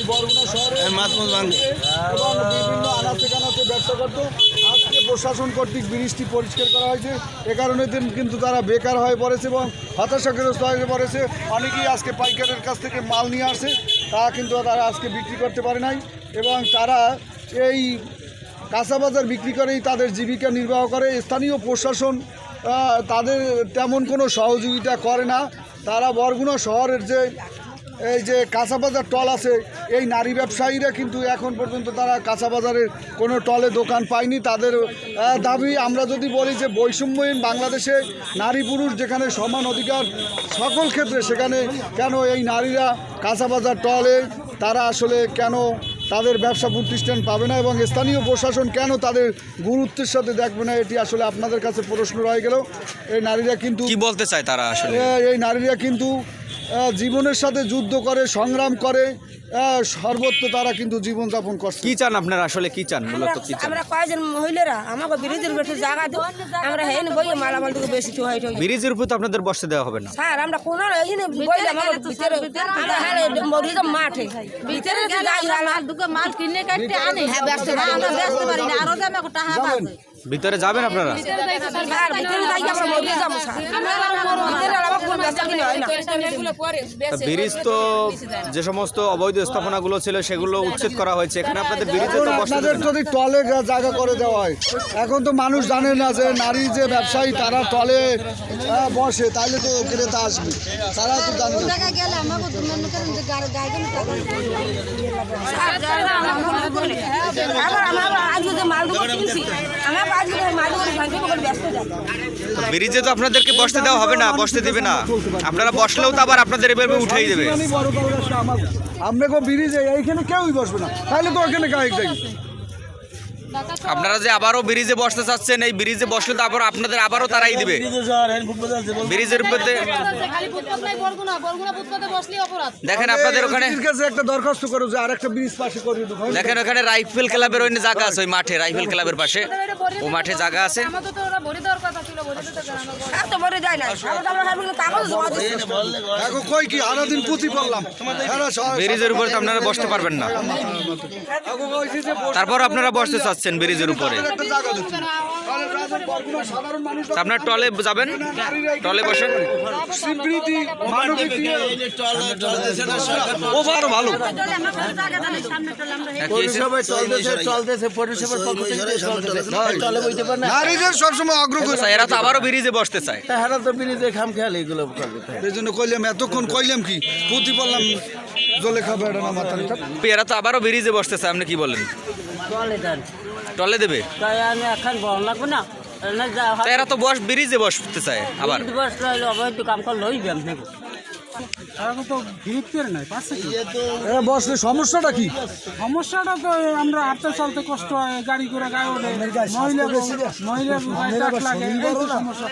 এই বরগুনা শহরে ভাঙে এবং বিভিন্ন আনাচে কানাচে ব্যবসা করতো। আজকে প্রশাসন কর্তৃক ব্রিজটি পরিষ্কার করা হয়েছে। এ কারণে দিন কিন্তু তারা বেকার হয়ে পড়েছে এবং হতাশাগ্রস্ত হয়ে পড়েছে। অনেকেই আজকে পাইকারের কাছ থেকে মাল নিয়ে আসে। তা কিন্তু তারা আজকে বিক্রি করতে পারে নাই এবং তারা এই কাঁচা বাজার বিক্রি করেই তাদের জীবিকা নির্বাহ করে। স্থানীয় প্রশাসন তাদের তেমন কোনো সহযোগিতা করে না। তারা বরগুনা শহরের যে এই যে কাঁচা বাজার টল আছে এই নারী ব্যবসায়ীরা কিন্তু এখন পর্যন্ত তারা কাঁচা বাজারের কোনো টলে দোকান পায়নি। তাদের দাবি আমরা যদি বলি যে বৈষম্যহীন বাংলাদেশে নারী পুরুষ যেখানে সমান অধিকার সকল ক্ষেত্রে সেখানে কেন এই নারীরা কাঁচা বাজার টলে তারা আসলে কেন তাদের ব্যবসা প্রতিষ্ঠান পাবে না এবং স্থানীয় প্রশাসন কেন তাদের গুরুত্বের সাথে দেখবে না? এটি আসলে আপনাদের কাছে প্রশ্ন রয়ে গেল। এই নারীরা কিন্তু কি বলতে চায় তারা আসলে? এই নারীরা কিন্তু জীবনের সাথে যুদ্ধ করে সংগ্রাম করে সর্বত্র তারা কিন্তু জীবনযাপন করছে। কি চান আপনারা আসলে? কি চান মূলত? কি চান? আমরা কয়েকজন মহিলারা? আমাকে ব্রিজের বেশি জায়গা দিও। আমরা হেন বই মালামাল দিকে বেশি চুহাই ঠই ব্রিজের উপর তো আপনাদের বসতে দেওয়া হবে না। স্যার আমরা কোন এখানে বই আমার ভিতরে আমরা হ্যাঁ মরিদম মাঠে। ভিতরে হালা মাল কিনে কাটতে আনে। হ্যাঁ, ব্যস্ত না, আমরা ব্যস্ত পারি না আরও দামে টাকা বাজে ভিতরে যাবেন আপনারা? হয় ব্রিজ তো যে সমস্ত অবৈধ স্থাপনাগুলো ছিল সেগুলো উচ্ছেদ করা হয়েছে। এখানে আপনাদের ব্রিজে তো আপনাদের যদি টলে জায়গা করে দেওয়া হয় এখন তো মানুষ জানে না যে নারী যে ব্যবসায়ী তারা টলে বসে তাহলে তো ক্রেতা আসবে। তারা তো জানে না। ব্রিজে তো আপনাদেরকে বসতে দেওয়া হবে না, বসতে দেবে না। আপনারা বসলেও তো আবার আপনাদের এভাবে উঠেই দেবে। আমরা ব্রিজে, এইখানে কেউই বসবে না। তাহলে তো ওখানে গায়ে যাই আপনারা যে আবারও ব্রিজে বসতে চাচ্ছেন এই ব্রিজে বসলে তো আবার আপনাদের আবারও তারাই দিবে। ব্রিজের উপর বসলে অপরাধ। দেখেন আপনাদের ওখানে একটা দরখাস্ত করো যে আর একটা ব্রিজ পাশে করে দেবো। দেখেন ওখানে রাইফেল ক্লাবের ওই জায়গা আছে ওই মাঠে রাইফেল ক্লাবের পাশে। ও মাঠে জায়গা আছে। ব্রিজের উপরে তো আপনারা বসতে পারবেন না। তারপর আপনারা বসতে চাচ্ছেন। ব্রিজের উপরে। আপনার টলে যাবেন? টলে বসেন। স্বীকৃতি মানবিকী ও ভালো। এরা তো আবারও ব্রিজে বসতে চায়। এই জন্য কইলাম এতক্ষণ কইলাম কি? পুঁতি বললাম জলে খাবে এটা না মাথা এরা তো আবারও ব্রিজে বসতে চায় আপনি কি বলেন? টলে দেবে? তাই আমি এখন বল লাগবে না। এরা তো বস ব্রিজে বসতে চায় আবার। কাম কর লই থেকে এরা বসলে সমস্যাটা কি? সমস্যাটা তো আমরা হাঁটতে চলতে কষ্ট হয় গাড়ি করে গায়ে ওঠে। মহিলা লাগে সমস্যা।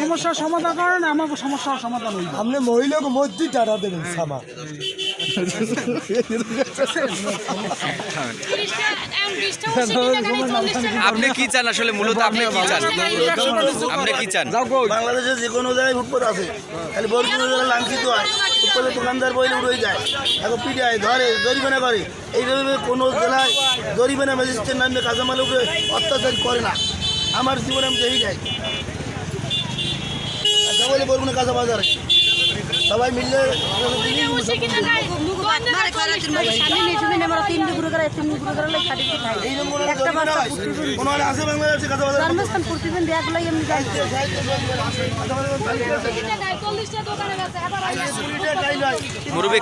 সমস্যার সমাধান করেন আমাকে সমস্যার সমাধান হইবে। আপনি মহিলাকে মধ্যে টাকা দেবেন সামা। আপনি কি চান আসলে? মূলত আপনি কি চান? আপনি কি চান? বাংলাদেশে যে কোনো জায়গায় ফুটপাত আছে। খালি জায়গায় লাঞ্ছিত হয়। ফুটপাতে দোকানদার বইলে উড়ে যায়। এখন পিটায় ধরে জরিমানা করে। এইভাবে কোনো জেলায় জরিমানা ম্যাজিস্ট্রেট নামে কাঁচামাল উপরে অত্যাচার করে না। আমার জীবনে আমি দেখি যাই বলে বরগুনা কাঁচা বাজার। সবাই মিললে বাংলাদেশে কাঁচা বাজার এমনি যাই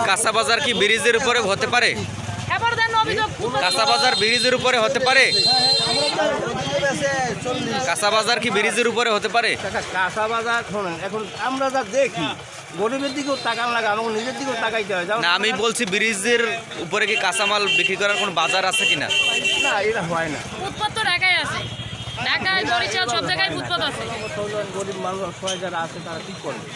কাঁচা কি ব্রিজের উপরে হতে পারে? এবার কাঁচা বাজার ব্রিজের উপরে হতে পারে? কাঁচা বাজার কি ব্রিজের উপরে হতে পারে? কাঁচা বাজার শোনেন এখন আমরা যা দেখি গরিবের দিকেও তাকান লাগে আমাকে নিজের দিকেও তাকাইতে হয়। যেমন না আমি বলছি ব্রিজের উপরে কি কাঁচামাল বিক্রি করার কোনো বাজার আছে কিনা? না এটা হয় না। তো ঢাকায় আছে। ঢাকায় বরিশাল সব জায়গায় ফুটপাত আছে। গরিব মানুষ সবাই যারা আছে তারা কি করবে